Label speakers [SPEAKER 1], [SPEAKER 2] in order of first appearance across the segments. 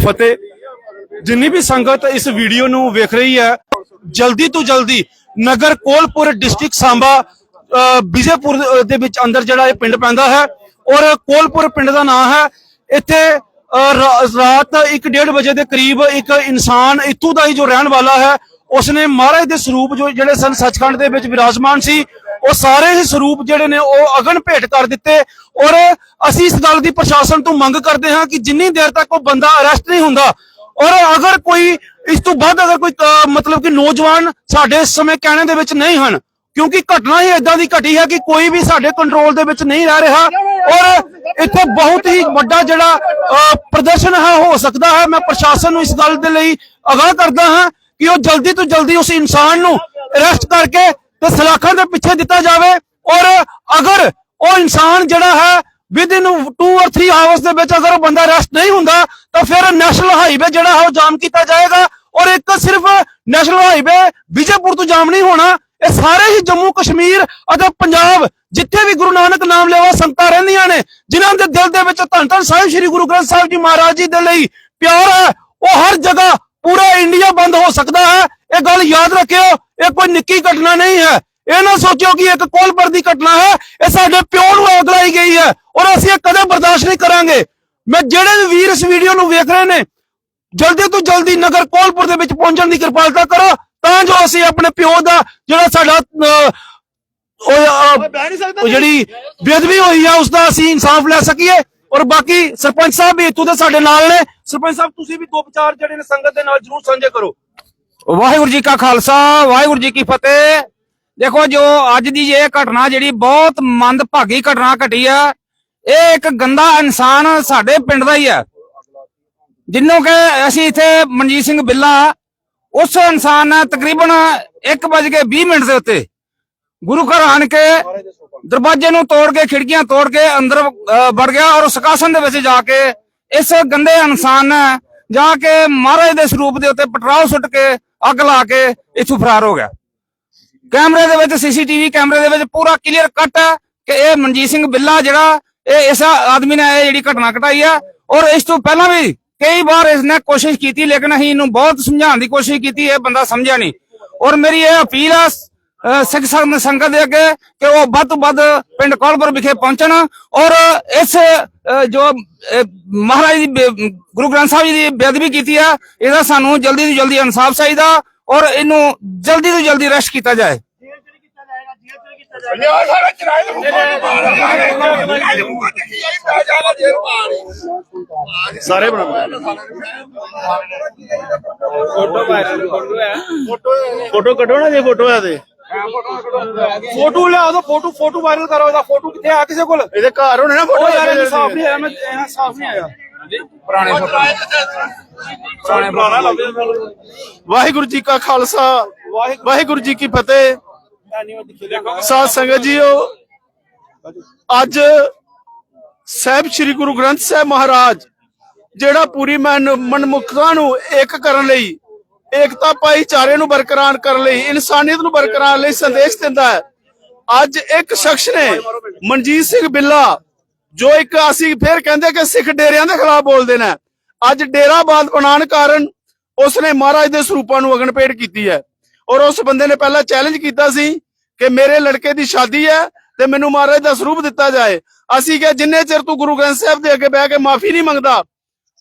[SPEAKER 1] ਫਤਿਹ। ਜਿੰਨੀ ਵੀ ਸੰਗਤ ਇਸ ਵੀਡੀਓ ਨੂੰ ਵੇਖ ਰਹੀ ਹੈ ਜਲਦੀ ਤੋਂ ਜਲਦੀ ਨਗਰ ਕੋਲਪੁਰ ਡਿਸਟ੍ਰਿਕਟ ਸਾਂਬਾ ਵਿਜੇਪੁਰ ਦੇ ਵਿੱਚ ਅੰਦਰ ਜਿਹੜਾ ਇਹ ਪਿੰਡ ਪੈਂਦਾ ਹੈ ਔਰ ਕੋਲਪੁਰ ਪਿੰਡ ਦਾ ਨਾਮ ਹੈ ਇੱਥੇ ਅ, ਰਾ- ਰਾਤ 1:30 ਵਜੇ ਦੇ ਕਰੀਬ ਇੱਕ ਇਨਸਾਨ ਇੱਥੋਂ ਦਾ ਹੀ ਜੋ ਰਹਿਣ ਵਾਲਾ ਹੈ ਉਸਨੇ ਮਹਾਰਾਜ ਦੇ ਸਰੂਪ ਜੋ ਜਿਹੜੇ ਸਨ ਸੱਚਖੰਡ ਦੇ ਵਿੱਚ ਵਿਰਾਜਮਾਨ ਸੀ ਉਹ ਸਾਰੇ ਹੀ ਸਰੂਪ ਜਿਹੜੇ ਨੇ ਉਹ ਅਗਨ ਭੇਟ ਕਰ ਦਿੱਤੇ ਔਰ ਅਸੀਂ ਇਸ ਗੱਲ ਦੀ ਪ੍ਰਸ਼ਾਸਨ ਤੋਂ ਮੰਗ ਕਰਦੇ ਹਾਂ ਕਿ ਜਿੰਨੀ ਦੇਰ ਤੱਕ ਉਹ ਬੰਦਾ ਅਰੈਸਟ ਨਹੀਂ ਹੁੰਦਾ ਔਰ ਅਗਰ ਕੋਈ ਇਸ ਤੋਂ ਵੱਧ ਅਗਰ ਕੋਈ ਮਤਲਬ ਕਿ ਨੌਜਵਾਨ ਸਾਡੇ ਇਸ ਸਮੇਂ ਕਹਿਣੇ ਦੇ ਵਿੱਚ ਨਹੀਂ ਹਨ, ਕਿਉਂਕਿ ਘਟਨਾ ਹੀ ਇਦਾਂ ਦੀ ਘਟੀ ਹੈ ਕਿ ਕੋਈ ਵੀ ਸਾਡੇ ਕੰਟਰੋਲ ਦੇ ਵਿੱਚ ਨਹੀਂ ਰਹਿ ਰਿਹਾ ਔਰ ਇੱਥੇ ਬਹੁਤ ਹੀ ਵੱਡਾ ਜਿਹੜਾ ਪ੍ਰਦਰਸ਼ਨ ਹੈ, ਹੋ ਸਕਦਾ ਹੈ। ਮੈਂ ਪ੍ਰਸ਼ਾਸਨ ਨੂੰ ਇਸ ਗੱਲ ਦੇ ਲਈ ਅਗਾਹ ਕਰਦਾ ਹਾਂ ਕਿ ਉਹ ਜਲਦੀ ਤੋਂ ਜਲਦੀ ਉਸ ਇਨਸਾਨ ਨੂੰ ਅਰੈਸਟ ਕਰਕੇ ਤੇ ਸਲਾਖਾਂ ਦੇ ਪਿੱਛੇ ਦਿੱਤਾ ਜਾਵੇ ਔਰ ਅਗਰ ਉਹ ਇਨਸਾਨ ਜਿਹੜਾ ਹੈ ਵਿਦ ਇਨ 2 অর 3 ਆਵਰਸ ਦੇ ਵਿੱਚ ਅਗਰ ਉਹ ਬੰਦਾ ਅਰੈਸਟ ਨਹੀਂ ਹੁੰਦਾ, ਤਾਂ ਫਿਰ ਨੈਸ਼ਨਲ ਹਾਈਵੇ ਜਿਹੜਾ ਹੈ ਉਹ ਜਾਮ ਕੀਤਾ ਜਾਏਗਾ ਔਰ ਇੱਕ ਸਿਰਫ ਨੈਸ਼ਨਲ ਹਾਈਵੇ ਵਿਜੇਪੁਰ ਤੋਂ ਜਾਮ ਨਹੀਂ ਹੋਣਾ, ਇਹ ਸਾਰੇ ਹੀ ਜੰਮੂ ਕਸ਼ਮੀਰ ਅਤੇ ਪੰਜਾਬ ਜਿੱਥੇ ਵੀ ਗੁਰੂ ਨਾਨਕ ਨਾਮ ਲੈਵਾ ਸੰਗਤਾਂ ਰਹਿੰਦੀਆਂ ਨੇ, ਜਿਨ੍ਹਾਂ ਦੇ ਦਿਲ ਦੇ ਵਿੱਚ ਧੰਨ ਧੰਨ ਸਾਹਿਬ ਸ੍ਰੀ ਗੁਰੂ ਗ੍ਰੰਥ ਸਾਹਿਬ ਜੀ ਮਹਾਰਾਜ ਜੀ ਦੇ ਲਈ ਪਿਆਰ ਹੈ, ਉਹ ਹਰ ਜਗ੍ਹਾ ਪੂਰਾ ਇੰਡੀਆ ਬੰਦ ਹੋ ਸਕਦਾ ਹੈ। ਇਹ ਗੱਲ ਯਾਦ ਰੱਖਿਓ ਇਹ ਕੋਈ ਨਿੱਕੀ ਘਟਨਾ ਨਹੀਂ ਹੈ। ਇਹ ਨਾ ਸੋਚਿਓ ਕਿ ਇੱਕ ਕੋਲਪਰ ਦੀ ਘਟਨਾ ਹੈ ਇਹ ਸਾਡੇ ਪਿਓ ਨੂੰ ਅਗਲਾਈ ਗਈ ਹੈ ਔਰ ਅਸੀਂ ਇਹ ਕਦੇ ਬਰਦਾਸ਼ਤ ਨਹੀਂ ਕਰਾਂਗੇ। ਮੈਂ ਜਿਹੜੇ ਵੀ ਵੀਰ ਇਸ ਵੀਡੀਓ ਨੂੰ ਵੇਖ ਰਹੇ ਨੇ ਜਲਦੀ ਤੋਂ ਜਲਦੀ ਨਗਰ ਕੋਲਪੁਰ ਦੇ ਵਿੱਚ ਪਹੁੰਚਣ ਦੀ ਕਿਰਪਾਲਤਾ ਕਰੋ ਤਾਂ ਜੋ ਅਸੀਂ ਆਪਣੇ ਪਿਓ ਦਾ ਜਿਹੜਾ ਸਾਡਾ ਉਹ ਜਿਹੜੀ ਬੇਅਦਬੀ ਹੋਈ ਆ ਉਸ ਦਾ ਅਸੀਂ ਇਨਸਾਫ ਲੈ ਸਕੀਏ। ਔਰ ਬਾਕੀ ਸਰਪੰਚ ਸਾਹਿਬ ਵੀ ਇੱਥੋਂ ਦੇ ਸਾਡੇ ਨਾਲ ਨੇ। ਸਰਪੰਚ ਸਾਹਿਬ, ਤੁਸੀਂ ਵੀ ਦੋ ਵਿਚਾਰ ਜਿਹੜੇ ਨੇ ਸੰਗਤ ਦੇ ਨਾਲ ਜਰੂਰ ਸਾਂਝੇ ਕਰੋ।
[SPEAKER 2] ਵਾਹਿਗੁਰੂ ਜੀ ਕਾ ਖਾਲਸਾ, ਵਾਹਿਗੁਰੂ ਜੀ ਕੀ ਫਤਿਹ। ਦੇਖੋ ਜੋ ਅੱਜ ਦੀ ਇਹ ਘਟਨਾ ਜਿਹੜੀ ਬਹੁਤ ਮੰਦਭਾਗੀ ਘਟਨਾ ਘਟੀ ਆ, ਇਹ ਇੱਕ ਗੰਦਾ ਇਨਸਾਨ ਸਾਡੇ ਪਿੰਡ ਦਾ ਹੀ ਆ। ਜਿੰਨੂੰ ਕਿ ਅਸੀਂ ਇੱਥੇ ਮਨਜੀਤ ਸਿੰਘ ਬਿੱਲਾ, ਉਸ ਇਨਸਾਨ ਨੇ ਤਕਰੀਬਨ 1:20 ਮਿੰਟ ਦੇ ਉੱਤੇ ਗੁਰੂ ਘਰ ਆਣ ਕੇ ਦਰਵਾਜ਼ੇ ਨੂੰ ਤੋੜ ਕੇ, ਖਿੜਕੀਆਂ ਤੋੜ ਕੇ ਅੰਦਰ ਵੜ ਗਿਆ ਔਰ ਸੁਖਾਸਨ ਦੇ ਵਿੱਚ ਜਾ ਕੇ ਇਸ ਗੰਦੇ ਇਨਸਾਨ ਨੇ ਜਾ ਕੇ ਮਹਾਰਾਜ ਦੇ ਸਰੂਪ ਦੇ ਉੱਤੇ ਪਟਰਾਓ ਸੁੱਟ ਕੇ ਅੱਗ ਲਾ ਕੇ ਇੱਥੋਂ ਫਰਾਰ ਹੋ ਗਿਆ। ਕੈਮਰੇ ਦੇ ਵਿੱਚ, ਸੀਸੀਟੀਵੀ ਕੈਮਰੇ ਦੇ ਵਿੱਚ ਪੂਰਾ ਕਲੀਅਰ ਕੱਟ ਹੈ ਕਿ ਇਹ ਮਨਜੀਤ ਸਿੰਘ ਬਿੱਲਾ ਜਿਹੜਾ, ਇਹ ਇਸ ਆਦਮੀ ਨੇ ਇਹ ਜਿਹੜੀ ਘਟਨਾ ਘਟਾਈ ਹੈ ਔਰ ਇਸ ਤੋਂ ਪਹਿਲਾਂ ਵੀ ਕਈ ਵਾਰ ਇਸਨੇ ਕੋਸ਼ਿਸ਼ ਕੀਤੀ ਲੇਕਿਨ ਅਸੀਂ ਇਹਨੂੰ ਬਹੁਤ ਸਮਝਾਉਣ ਦੀ ਕੋਸ਼ਿਸ਼ ਕੀਤੀ, ਇਹ ਬੰਦਾ ਸਮਝਿਆ ਨਹੀਂ। ਔਰ ਮੇਰੀ ਇਹ ਅਪੀਲ ਹੈ ਸਿੱਖ ਸੰਗ- ਸੰਗਤ ਦੇ ਅੱਗੇ ਕਿ ਉਹ ਵੱਧ ਤੋਂ ਵੱਧ ਪਿੰਡ ਕੋਲਪੁਰ ਵਿਖੇ ਪਹੁੰਚਣ ਔਰ ਇਸ ਜੋ ਮਹਾਰਾਜ ਦੀ ਗੁਰੂ ਗ੍ਰੰਥ ਸਾਹਿਬ ਜੀ ਦੀ ਬੇਅਦਬੀ ਕੀਤੀ ਆ ਇਹਦਾ ਸਾਨੂੰ ਜਲਦੀ ਤੋਂ ਜਲਦੀ ਇਨਸਾਫ ਚਾਹੀਦਾ ਔਰ ਇਹਨੂੰ ਜਲਦੀ ਤੋਂ ਜਲਦੀ ਅਰੈਸਟ ਕੀਤਾ ਜਾਏ।
[SPEAKER 1] ਸਾਰੇ ਬਣਾਉਂਦੇ ਫੋਟੋ ਕੱਢੋ ਨਾ ਜੇ ਫੋਟੋ ਹੈ ਤੇ। ਫੋਟੋ ਲਿਆ ਦੋ ਫੋਟੋ ਫੋਟੋ ਵਾਇਰਲ ਕਰੋ ਇਹਦਾ ਫੋਟੋ ਕਿੱਥੇ ਆ ਕਿਸੇ ਕੋਲ?
[SPEAKER 3] ਇਹਦੇ ਘਰ ਹੋਣੇ ਨਾ ਫੋਟੋ
[SPEAKER 1] ਯਾਰ ਇਹ ਸਾਫ਼ ਨਹੀਂ ਆਇਆ ਮੈਂ ਇਹ ਸਾਫ਼ ਨਹੀਂ ਆਇਆ।
[SPEAKER 2] ਪੁਰਾਣੇ ਫੋਟੋ। ਪੁਰਾਣੇ ਫੋਟੋ।
[SPEAKER 3] ਵਾਹਿਗੁਰੂ ਜੀ ਕਾ ਖਾਲਸਾ ਵਾਹਿਗੁਰੂ। ਜੀ ਕੀ ਫਤਿਹ। ਸਾਧ ਸੰਗਤ ਜੀਓ ਅੱਜ ਸਾਹਿਬ ਸ੍ਰੀ ਗੁਰੂ ਗ੍ਰੰਥ ਸਾਹਿਬ ਮਹਾਰਾਜ ਜਿਹੜਾ ਪੂਰੀ ਮਨ ਮਨਮੁਖਤਾ ਨੂੰ ਇੱਕ ਕਰਨ ਲਈ ਏਕਤਾ ਭਾਈਚਾਰੇ ਨੂੰ ਬਰਕਰਾਰ ਕਰਨ ਲਈ, ਇਨਸਾਨੀਅਤ ਨੂੰ ਬਰਕਰਾਰ ਲਈ ਸੰਦੇਸ਼ ਦਿੰਦਾ ਹੈ। ਅੱਜ ਇੱਕ ਸ਼ਖਸ ਨੇ ਮਨਜੀਤ ਸਿੰਘ ਬਿੱਲਾ, ਜੋ ਇੱਕ ਅਸੀਂ ਫੇਰ ਕਹਿੰਦੇ ਕਿ ਸਿੱਖ ਡੇਰਿਆਂ ਦੇ ਖਿਲਾਫ ਬੋਲਦੇ ਨੇ, ਅੱਜ ਡੇਰਾਬਾਦ ਬਣਾਉਣ ਕਾਰਨ ਉਸਨੇ ਮਹਾਰਾਜ ਦੇ ਸਰੂਪਾਂ ਨੂੰ ਅਗਨਪੇਟ ਕੀਤੀ ਹੈ। ਔਰ ਉਸ ਬੰਦੇ ਨੇ ਪਹਿਲਾਂ ਚੈਲੰਜ ਕੀਤਾ ਸੀ ਕਿ ਮੇਰੇ ਲੜਕੇ ਦੀ ਸ਼ਾਦੀ ਹੈ ਤੇ ਮੈਨੂੰ ਮਹਾਰਾਜ ਦਾ ਸਰੂਪ ਦਿੱਤਾ ਜਾਏ। ਅਸੀਂ ਕਿਹਾ, ਜਿੰਨੇ ਚਿਰ ਤੂੰ ਗੁਰੂ ਗ੍ਰੰਥ ਸਾਹਿਬ ਦੇ ਅੱਗੇ ਬਹਿ ਕੇ ਮਾਫੀ ਨਹੀਂ ਮੰਗਦਾ,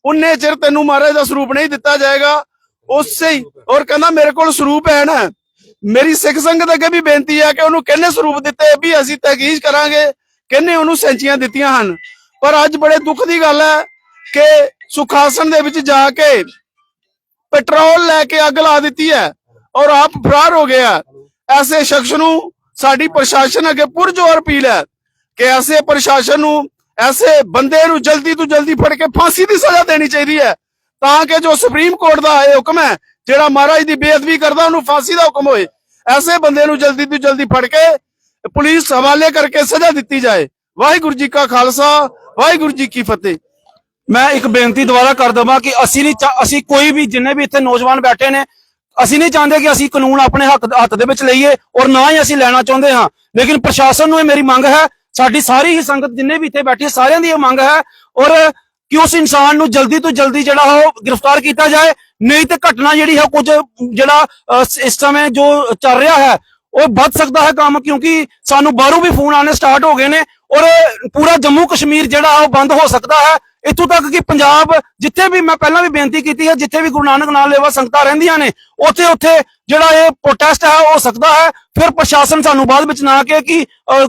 [SPEAKER 3] ਉਨੇ ਚਿਰ ਤੈਨੂੰ ਮਹਾਰਾਜ ਦਾ ਸਰੂਪ ਨਹੀਂ ਦਿੱਤਾ ਜਾਏਗਾ ਉਸੇ ਹੀ। ਔਰ ਕਹਿੰਦਾ ਮੇਰੇ ਕੋਲ ਸਰੂਪ ਹੈ ਨਾ। ਮੇਰੀ ਸਿੱਖ ਸੰਗਤ ਅੱਗੇ ਵੀ ਬੇਨਤੀ ਹੈ ਕਿ ਉਹਨੂੰ ਕਿੰਨੇ ਸਰੂਪ ਦਿੱਤੇ ਵੀ ਅਸੀਂ ਤਹਿਕੀਜ਼ ਕਰਾਂਗੇ, ਕਿੰਨੇ ਉਹਨੂੰ ਸੈਂਚੀਆਂ ਦਿੱਤੀਆਂ ਹਨ। ਪਰ ਅੱਜ ਬੜੇ ਦੁੱਖ ਦੀ ਗੱਲ ਹੈ ਕਿ ਸੁਖਾਸਨ ਦੇ ਵਿੱਚ ਜਾ ਕੇ ਪੈਟਰੋਲ ਲੈ ਕੇ ਅੱਗ ਲਾ ਦਿੱਤੀ ਹੈ ਔਰ ਆਪ ਫਰਾਰ ਹੋ ਗਿਆ। ਐਸੇ ਸ਼ਖਸ ਨੂੰ ਸਾਡੀ ਪ੍ਰਸ਼ਾਸਨ ਅੱਗੇ ਪੁਰਜੋਰ ਅਪੀਲ ਹੈ ਕਿ ਐਸੇ ਪ੍ਰਸ਼ਾਸਨ ਨੂੰ, ਐਸੇ ਬੰਦੇ ਨੂੰ ਜਲਦੀ ਤੋਂ ਜਲਦੀ ਫੜ ਕੇ ਫਾਂਸੀ ਦੀ ਸਜ਼ਾ ਦੇਣੀ ਚਾਹੀਦੀ ਹੈ। ਤਾਂ ਕਿ ਜੋ ਸੁਪਰੀਮ ਕੋਰਟ ਦਾ ਇਹ ਹੁਕਮ ਹੈ, ਜਿਹੜਾ ਮਹਾਰਾਜ ਦੀ ਬੇਅਦਬੀ ਕਰਦਾ, ਉਹਨੂੰ ਫਾਂਸੀ ਦਾ ਹੁਕਮ ਹੋਏ। ਐਸੇ ਬੰਦੇ ਨੂੰ ਜਲਦੀ ਤੋਂ ਜਲਦੀ ਫੜ ਕੇ ਪੁਲਿਸ ਹਵਾਲੇ ਕਰਕੇ ਸਜ਼ਾ ਦਿੱਤੀ ਜਾਏ। ਵਾਹਿਗੁਰੂ ਜੀ ਕਾ ਖਾਲਸਾ, ਵਾਹਿਗੁਰੂ ਜੀ ਕੀ ਫਤਿਹ।
[SPEAKER 1] ਮੈਂ ਇੱਕ ਬੇਨਤੀ ਦੁਬਾਰਾ ਕਰ ਦਵਾਂ ਕਿ ਅਸੀਂ ਨਹੀਂ ਚਾ- ਅਸੀਂ ਕੋਈ ਵੀ ਜਿੰਨੇ ਵੀ ਇੱਥੇ ਨੌਜਵਾਨ ਬੈਠੇ ਨੇ, ਅਸੀਂ ਨਹੀਂ ਚਾਹੁੰਦੇ ਕਿ ਅਸੀਂ ਕਾਨੂੰਨ ਆਪਣੇ ਹੱਥ ਹੱਥ ਦੇ ਵਿੱਚ ਲਈਏ ਔਰ ਨਾ ਹੀ ਅਸੀਂ ਲੈਣਾ ਚਾਹੁੰਦੇ ਹਾਂ। ਲੇਕਿਨ ਪ੍ਰਸ਼ਾਸਨ ਨੂੰ ਇਹ ਮੇਰੀ ਮੰਗ ਹੈ, ਸਾਡੀ ਸਾਰੀ ਹੀ ਸੰਗਤ ਜਿੰਨੇ ਵੀ ਇੱਥੇ ਬੈਠੀ ਸਾਰਿਆਂ ਦੀ ਇਹ ਮੰਗ ਹੈ ਔਰ ਕਿ ਉਸ ਇਨਸਾਨ ਨੂੰ ਜਲਦੀ ਤੋਂ ਜਲਦੀ ਜਿਹੜਾ ਉਹ ਗ੍ਰਿਫਤਾਰ ਕੀਤਾ ਜਾਏ, ਨਹੀਂ ਤੇ ਘਟਨਾ ਜਿਹੜੀ ਹੈ ਕੁਝ, ਜਿਹੜਾ ਇਸ ਸਮੇਂ ਜੋ ਚੱਲ ਰਿਹਾ ਹੈ, ਉਹ ਵੱਧ ਸਕਦਾ ਹੈ ਕੰਮ ਕਿਉਂਕਿ ਸਾਨੂੰ ਬਾਹਰੋਂ ਵੀ ਫੋਨ ਆਣੇ ਸਟਾਰਟ ਹੋ ਗਏ ਨੇ ਔਰ ਪੂਰਾ ਜੰਮੂ ਕਸ਼ਮੀਰ ਜਿਹੜਾ ਉਹ ਬੰਦ ਹੋ ਸਕਦਾ ਹੈ। ਇੱਥੋਂ ਤੱਕ ਕਿ ਪੰਜਾਬ ਜਿੱਥੇ ਵੀ ਮੈਂ ਪਹਿਲਾਂ ਵੀ ਬੇਨਤੀ ਕੀਤੀ ਹੈ, ਜਿੱਥੇ ਵੀ ਗੁਰੂ ਨਾਨਕ ਨਾਲ ਲੇਵਾ ਸੰਗਤਾਂ ਰਹਿੰਦੀਆਂ ਨੇ, ਉੱਥੇ ਉੱਥੇ ਜਿਹੜਾ ਇਹ ਪ੍ਰੋਟੈਸਟ ਹੈ ਹੋ ਸਕਦਾ ਹੈ। ਫਿਰ ਪ੍ਰਸ਼ਾਸਨ ਸਾਨੂੰ ਬਾਅਦ ਵਿੱਚ ਨਾ ਕਹੇ ਕਿ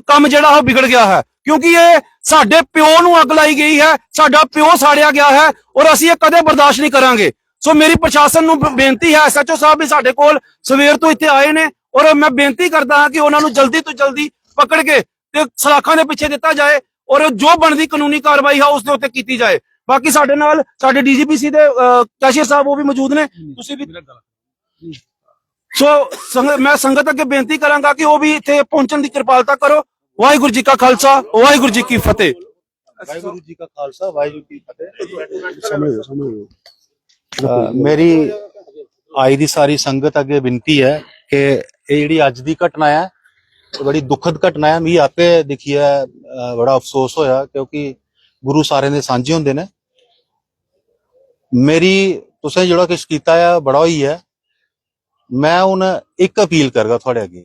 [SPEAKER 1] ਕੰਮ ਜਿਹੜਾ ਉਹ ਵਿਗੜ ਗਿਆ ਹੈ। ਕਿਉਂਕਿ ਇਹ ਸਾਡੇ ਪਿਓ ਨੂੰ ਅੱਗ ਲਾਈ ਗਈ ਹੈ, ਸਾਡਾ ਪਿਓ ਸਾੜਿਆ ਗਿਆ ਹੈ ਔਰ ਅਸੀਂ ਇਹ ਕਦੇ ਬਰਦਾਸ਼ਤ ਨਹੀਂ ਕਰਾਂਗੇ। ਸੋ ਮੇਰੀ ਪ੍ਰਸ਼ਾਸਨ ਨੂੰ ਬੇਨਤੀ ਹੈ ਐਸਐਚਓ ਸਾਹਿਬ ਵੀ ਸਾਡੇ ਕੋਲ ਸਵੇਰ ਤੋਂ ਇੱਥੇ ਆਏ ਨੇ ਔਰ ਮੈਂ ਬੇਨਤੀ ਕਰਦਾ ਹਾਂ ਕਿ ਉਹਨਾਂ ਨੂੰ ਜਲਦੀ ਤੋਂ ਜਲਦੀ ਪਕੜ ਕੇ ਤੇ ਸਲਾਖਾਂ ਦੇ ਪਿੱਛੇ ਦਿੱਤਾ ਜਾਏ। ਔਰ ਜੋ ਬਣਦੀ ਕਾਨੂੰਨੀ ਕਾਰਵਾਈ ਹੈ ਉਸ ਦੇ ਉੱਤੇ ਕੀਤੀ ਜਾਏ। ਬਾਕੀ ਸਾਡੇ ਨਾਲ ਸਾਡੇ ਡੀਜੀਪੀਸੀ ਦੇ ਅਹ, ਕੈਸ਼ੀਅਰ ਸਾਹਿਬ ਉਹ ਵੀ ਮੌਜੂਦ ਨੇ। ਤੁਸੀਂ ਵੀ ਸੋ ਮੈਂ ਸੰਗਤ ਅੱਗੇ ਬੇਨਤੀ ਕਰਾਂਗਾ ਕਿ ਉਹ ਵੀ ਇੱਥੇ ਪਹੁੰਚਣ ਦੀ ਕਿਰਪਾਲਤਾ ਕਰੋ। ਵਾਹਿਗੁਰੂ ਜੀ ਕਾ ਖਾਲਸਾ ਵਾਹਿਗੁਰੂ ਜੀ ਕੀ ਫਤਿਹ।
[SPEAKER 4] ਵਾਹਿਗੁਰੂ ਜੀ ਕਾ ਖਾਲਸਾ ਵਾਹਿਗੁਰੂ ਜੀ ਕੀ ਫਤਿਹ। ਸਮਝੋ ਸਮਝੋ ਮੇਰੀ ਆਈ ਦੀ ਸਾਰੀ ਸੰਗਤ ਅੱਗੇ ਬੇਨਤੀ ਹੈ ਕਿ ਇਹ ਜਿਹੜੀ ਅੱਜ ਦੀ ਘਟਨਾ ਹੈ ਬੜੀ ਦੁਖਦ ਘਟਨਾ ਹੈ। ਮੈਂ ਆਪੇ ਦੇਖੀ ਹੈ ਬੜਾ ਅਫਸੋਸ ਹੋਇਆ ਕਿਉਂਕਿ ਗੁਰੂ ਸਾਰਿਆਂ ਦੇ ਸਾਂਝੇ ਹੁੰਦੇ ਨੇ। ਮੇਰੀ, ਤੁਸੀਂ ਜਿਹੜਾ ਕੁਛ ਕੀਤਾ ਹੈ ਬੜਾ ਹੀ ਹੈ। ਮੈਂ ਹੁਣ ਇੱਕ ਅਪੀਲ ਕਰਗਾ ਤੁਹਾਡੇ ਅੱਗੇ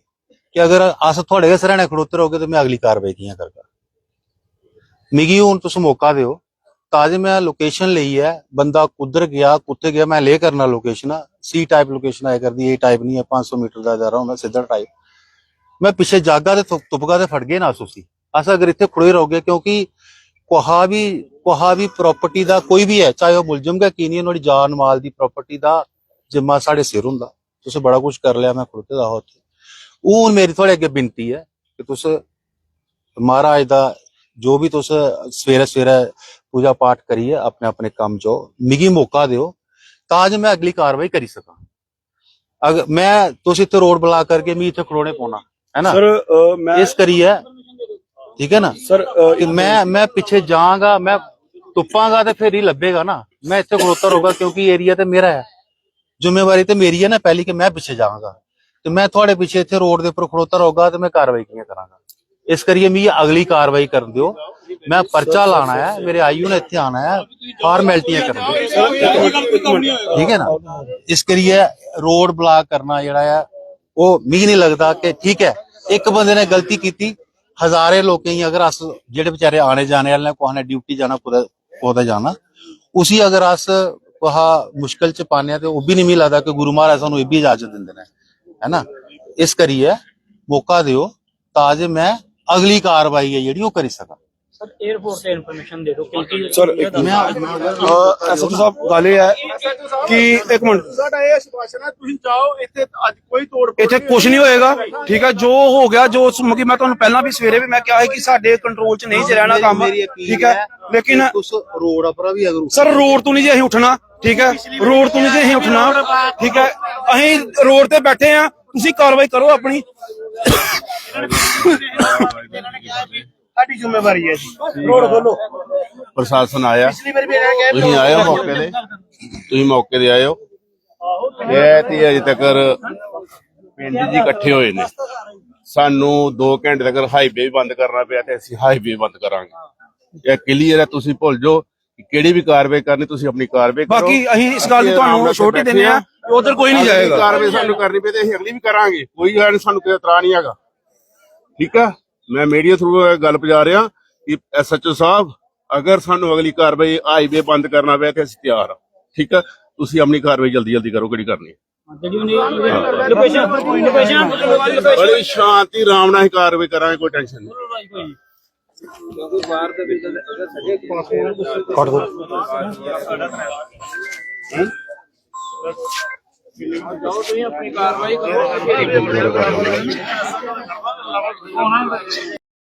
[SPEAKER 4] ਕਿ ਅਗਰ ਅਸ ਤੁਹਾਡੇ ਦੇ ਸਰਾਣੇ ਖੜੋਤੇ ਰਹੋਗੇ ਤਾਂ ਮੈਂ ਅਗਲੀ ਕਾਰਵਾਈ ਕੀਆਂ ਕਰਗਾ ਮਿਗੀ, ਹੁਣ ਤੁਸੀਂ ਮੌਕਾ ਦਿਓ। ਤਾਂ ਜੇ ਮੈਂ ਲੋਕੇਸ਼ਨ ਲਈ ਹੈ। ਬੰਦਾ ਕੁਦਰ ਗਿਆ ਕੁੱਥੇ ਗਿਆ, ਮੈਂ ਲੈ ਕਰਨਾ ਲੋਕੇਸ਼ਨ ਸੀ ਟਾਈਪ ਲੋਕੇਸ਼ਨ ਆਇਆ ਕਰਦੀ ਇਹ ਟਾਈਪ ਨਹੀਂ ਹੈ 500 ਮੀਟਰ ਦਾ ਜਾ ਰਹਾ ਹਾਂ ਮੈਂ ਸਿੱਧਾ ਟਾਈਪ ਮੈਂ ਪਿੱਛੇ ਜਾਗਾ ਤੇ ਤੁਪ- ਤੁਪਕਾ ਤੇ ਫੜ ਗਏ ਨਾ ਤੁਸੀਂ ਅਸਾਂ ਅਗਰ ਇੱਥੇ ਖੜੇ ਰਹੋਗੇ, ਕਿਉਂਕਿ ਕੋਹਾ ਵੀ ਕੋਹਾ ਵੀ ਪ੍ਰਾਪਰਟੀ ਦਾ ਕੋਈ ਵੀ ਹੈ, ਚਾਹੇ ਉਹ ਮੁਲਜ਼ਮ ਦਾ ਕੀ ਨਹੀਂ ਉਹਦੀ ਜਾਨ ਮਾਲ ਦੀ ਪ੍ਰਾਪਰਟੀ ਦਾ ਜਿੰਮਾ ਸਾਡੇ ਸਿਰ ਹੁੰਦਾ। ਤੁਸੀਂ ਬੜਾ ਕੁਝ ਕਰ ਲਿਆ, ਮੈਂ ਖੜੋਤੇ ਦਾ ਉੱਥੇ ਉਹ ਹੁਣ ਮੇਰੀ ਤੁਹਾਡੇ ਅੱਗੇ ਬੇਨਤੀ ਹੈ ਕਿ ਤੁਸੀਂ ਮਹਾਰਾਜ ਦਾ ਜੋ ਵੀ ਤੁਸੀਂ ਸਵੇਰੇ ਸਵੇਰੇ ਪੂਜਾ ਪਾਠ ਕਰੀਏ, ਆਪਣੇ ਆਪਣੇ ਕੰਮ ਚੋਂ, ਮਿਗੀ ਮੌਕਾ ਦਿਓ, ਤਾਂ ਜੋ ਮੈਂ ਅਗਲੀ ਕਾਰਵਾਈ ਕਰੀ ਸਕਾਂ। ਅਗਰ ਮੈਂ ਤੁਸੀਂ ਇੱਥੇ ਰੋਡ ਬਲਾ ਕਰਕੇ, ਮੈਂ ਇੱਥੇ ਖੜੋਣੇ ਪਾਉਣਾ। ਹੈ ਨਾ?
[SPEAKER 1] ਸਰ ਮੈਂ
[SPEAKER 4] ਇਸ ਕਰੀਏ ਠੀਕ ਹੈ ਨਾ?
[SPEAKER 1] ਸਰ
[SPEAKER 4] ਕਿ ਮੈਂ ਮੈਂ ਪਿੱਛੇ ਜਾਵਾਂਗਾ ਮੈਂ ਤੁੱਪਾਂਗਾ ਤੇ ਫਿਰ ਹੀ ਲੱਭੇਗਾ ਨਾ। ਮੈਂ ਇੱਥੇ ਖੜੋਤਾ ਰਹੂੰਗਾ ਕਿਉਂਕਿ ਏਰੀਆ ਤੇ ਮੇਰਾ ਹੈ। ਜ਼ਿੰਮੇਵਾਰੀ ਤੇ ਮੇਰੀ ਹੈ ਨਾ ਪਹਿਲੀ ਕਿ ਮੈਂ ਪਿੱਛੇ ਜਾਵਾਂਗਾ। ਤੇ ਮੈਂ ਤੁਹਾਡੇ ਪਿੱਛੇ ਇੱਥੇ ਰੋਡ ਦੇ ਉੱਪਰ ਖੜੋਤਾ ਰਹੂੰਗਾ ਤੇ ਮੈਂ ਕਾਰਵਾਈ ਕਿਵੇਂ ਕਰਾਂਗਾ। ਇਸ ਕਰੀਏ ਮੈਂ ਅਗਲੀ ਕਾਰਵਾਈ ਕਰਨ ਦਿਓ। ਮੈਂ ਪਰਚਾ ਲਾਣਾ ਹੈ ਮੇਰੇ ਆਈਯੂ ਨੇ ਇੱਥੇ ਆਣਾ ਹੈ ਫਾਰਮੈਲਿਟੀਆਂ ਕਰਨ ਦਿਓ। ਠੀਕ ਹੈ ਨਾ? ਇਸ ਕਰੀਏ ਰੋਡ ਬਲਾਕ ਕਰਨਾ ਜਿਹੜਾ ਹੈ ਉਹ ਮੈਨੂੰ ਨਹੀਂ ਲੱਗਦਾ ਕਿ ਠੀਕ ਹੈ। ਇੱਕ ਬੰਦੇ ਨੇ ਗਲਤੀ ਕੀਤੀ, ਹਜ਼ਾਰੇ ਲੋਕ ਹੀ ਅਗਰ ਅਸ ਜਿਹੜੇ ਵਿਚਾਰੇ ਆਣੇ ਜਾਣੇ ਵਾਲੇ ਨੇ ਕੋਹਨੇ ਡਿਊਟੀ ਜਾਣਾ, ਕੋਦਾ ਕੋਦਾ ਜਾਣਾ, ਉਸੀ ਅਗਰ ਅਸ ਕੋਹਾ ਮੁਸ਼ਕਲ ਚ ਪਾਣਿਆ ਤੇ ਉਹ ਵੀ ਨਹੀਂ ਮਿਲਦਾ ਕਿ ਗੁਰੂ ਮਹਾਰਾਜ ਸਾਨੂੰ ਇਹ ਵੀ ਇਜਾਜ਼ਤ ਦਿੰਦੇ ਨੇ, ਹੈ ਨਾ? ਇਸ ਕਰੀਏ, ਮੌਕਾ ਦਿਓ ਤਾਂ ਜੇ ਮੈਂ ਅਗਲੀ ਕਾਰਵਾਈ ਹੈ ਜਿਹੜੀ ਉਹ ਕਰੀ ਸਕਾਂ।
[SPEAKER 5] ਸਰ 에어ਪੋਰਟ ਤੇ ਇਨਫੋਰਮੇਸ਼ਨ ਦੇ ਦਿਓ ਕਿਉਂਕਿ
[SPEAKER 1] ਸਰ ਇੱਕ
[SPEAKER 4] ਮੈਂ
[SPEAKER 1] ਐਸਐਚਓ ਸਾਹਿਬ ਗੱਲ ਇਹ ਹੈ ਕਿ ਇੱਕ ਮਿੰਟ।
[SPEAKER 3] ਸਾਡਾ ਇਹ ਆਸ਼ਵਾਸਨ ਹੈ ਤੁਸੀਂ ਜਾਓ ਇੱਥੇ ਅੱਜ ਕੋਈ ਤੋੜ
[SPEAKER 1] ਇੱਥੇ ਕੁਝ ਨਹੀਂ ਹੋਏਗਾ। ਠੀਕ ਹੈ ਜੋ ਹੋ ਗਿਆ ਜੋ ਕਿ ਮੈਂ ਤੁਹਾਨੂੰ ਪਹਿਲਾਂ ਵੀ ਸਵੇਰੇ ਵੀ ਮੈਂ ਕਿਹਾ ਹੈ ਕਿ ਸਾਡੇ ਕੰਟਰੋਲ 'ਚ ਨਹੀਂ ਚ ਰਹਿਣਾ ਕੰਮ
[SPEAKER 4] ਮੇਰੀ ਅਪੀਲ
[SPEAKER 1] ਠੀਕ ਹੈ ਲੇਕਿਨ
[SPEAKER 4] ਉਸ ਰੋਡ ਉੱਪਰ ਵੀ ਅਗਰ
[SPEAKER 1] ਸਰ ਰੋਡ ਤੋਂ ਨਹੀਂ ਜੇ ਅਸੀਂ ਉੱਠਣਾ ਠੀਕ ਹੈ ਰੋਡ ਤੋਂ ਨਹੀਂ ਜੇ ਅਸੀਂ ਉੱਠਣਾ ਠੀਕ ਹੈ ਅਸੀਂ ਰੋਡ ਤੇ ਬੈਠੇ ਆ ਤੁਸੀਂ ਕਾਰਵਾਈ ਕਰੋ ਆਪਣੀ।
[SPEAKER 3] ਸਾਡੀ ਜ਼ਿੰਮੇਵਾਰੀ ਹੈ ਜੀ। ਰੋਡ ਖੋਲੋ।
[SPEAKER 6] ਪ੍ਰਸ਼ਾਸਨ ਆਇਆ।
[SPEAKER 3] ਪਿਛਲੀ ਵਾਰ ਵੀ ਇਹਨਾਂ ਕਹਿ
[SPEAKER 6] ਤੁਸੀਂ ਆਏ ਹੋ ਮੌਕੇ ਤੇ? ਤੁਸੀਂ ਮੌਕੇ ਤੇ ਆਏ ਹੋ? ਇਹ ਤੇ ਅਜੇ ਤੱਕ ਪਿੰਡ ਜੀ ਇਕੱਠੇ ਹੋਏ ਨੇ। ਸਾਨੂੰ 2 ਘੰਟੇ ਤੱਕ ਹਾਈਵੇ ਵੀ ਬੰਦ ਕਰਨਾ ਪਿਆ ਤੇ ਅਸੀਂ ਹਾਈਵੇ ਬੰਦ ਕਰਾਂਗੇ। ਇਹ ਕਲੀਅਰ ਹੈ ਤੁਸੀਂ ਭੁੱਲ ਜਾਓ ਕਿ ਕਿਹੜੀ ਵੀ ਕਾਰਵਾਈ ਕਰਨੀ ਤੁਸੀਂ ਆਪਣੀ ਕਾਰਵਾਈ ਕਰੋ।
[SPEAKER 1] ਬਾਕੀ ਅਸੀਂ ਇਸ ਗੱਲ ਦੀ ਤੁਹਾਨੂੰ ਛੋਟੀ ਦਿੰਦੇ ਆ
[SPEAKER 6] ਹਾਂ।
[SPEAKER 1] ਉਧਰ ਕੋਈ ਨਹੀਂ ਜਾਏਗਾ।
[SPEAKER 6] ਕਾਰਵਾਈ ਸਾਨੂੰ ਕਰਨੀ ਪਈ ਤੇ ਅਸੀਂ ਅਗਲੀ ਵੀ ਕਰਾਂਗੇ। ਕੋਈ ਗੱਲ ਨੀ, ਸਾਨੂੰ ਕੋਈ ਇਤਰਾਜ਼ ਨਹੀਂ ਹੈਗਾ। ਠੀਕ ਆ? ਮੈਂ ਮੀਡੀਆ ਥਰੂ ਗੱਲ ਪਹੁੰਚਾ ਰਿਹਾ ਕਿ ਐਸਐਚਓ ਸਾਹਿਬ ਅਗਰ ਸਾਨੂੰ ਅਗਲੀ ਕਾਰਵਾਈ ਹਾਈਵੇ ਬੰਦ ਕਰਨਾ ਪਿਆ ਤੇ ਅਸੀਂ ਤਿਆਰ ਆ ਠੀਕ ਆ ਤੁਸੀਂ ਆਪਣੀ ਕਾਰਵਾਈ ਜਲਦੀ ਜਲਦੀ ਕਰੋ ਕਿਹੜੀ ਕਰਨੀ ਹੈ। ਬੜੀ ਸ਼ਾਂਤੀ ਆਰਾਮ ਨਾਲ ਹੀ ਕਾਰਵਾਈ ਕਰਾਂਗੇ ਕੋਈ ਟੈਨਸ਼ਨ ਨਹੀਂ।
[SPEAKER 5] ਜਾਓ ਤੁਸੀਂ ਆਪਣੀ ਕਾਰਵਾਈ ਕਰੋ।